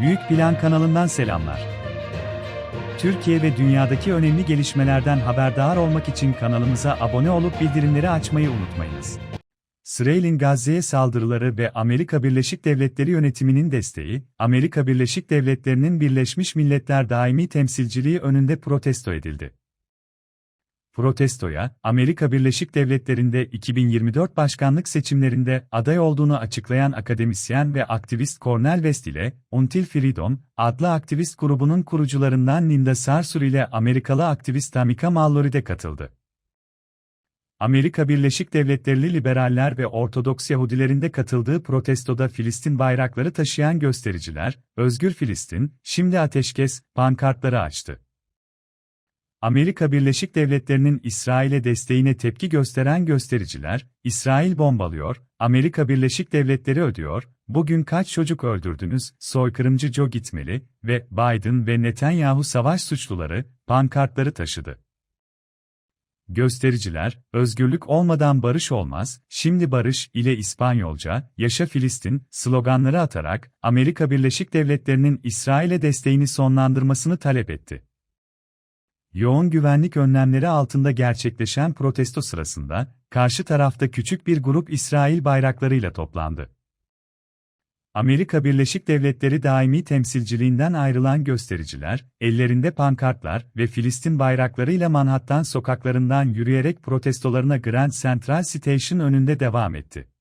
Büyük Plan kanalından selamlar. Türkiye ve dünyadaki önemli gelişmelerden haberdar olmak için kanalımıza abone olup bildirimleri açmayı unutmayınız. İsrail'in Gazze'ye saldırıları ve Amerika Birleşik Devletleri yönetiminin desteği, Amerika Birleşik Devletleri'nin Birleşmiş Milletler Daimi Temsilciliği önünde protesto edildi. Protestoya, Amerika Birleşik Devletleri'nde 2024 başkanlık seçimlerinde aday olduğunu açıklayan akademisyen ve aktivist Cornel West ile Until Freedom adlı aktivist grubunun kurucularından Linda Sarsour ile Amerikalı aktivist Tamika Mallory de katıldı. Amerika Birleşik Devletleri liberaller ve Ortodoks Yahudilerin de katıldığı protestoda Filistin bayrakları taşıyan göstericiler, Özgür Filistin, şimdi ateşkes, pankartları açtı. Amerika Birleşik Devletleri'nin İsrail'e desteğine tepki gösteren göstericiler, İsrail bombalıyor, Amerika Birleşik Devletleri ödüyor, bugün kaç çocuk öldürdünüz, soykırımcı Joe gitmeli ve Biden ve Netanyahu savaş suçluları, pankartları taşıdı. Göstericiler, özgürlük olmadan barış olmaz, şimdi barış ile İspanyolca, yaşa Filistin, sloganları atarak, Amerika Birleşik Devletleri'nin İsrail'e desteğini sonlandırmasını talep etti. Yoğun güvenlik önlemleri altında gerçekleşen protesto sırasında, karşı tarafta küçük bir grup İsrail bayraklarıyla toplandı. Amerika Birleşik Devletleri daimi temsilciliğinden ayrılan göstericiler, ellerinde pankartlar ve Filistin bayraklarıyla Manhattan sokaklarından yürüyerek protestolarına Grand Central Station önünde devam etti.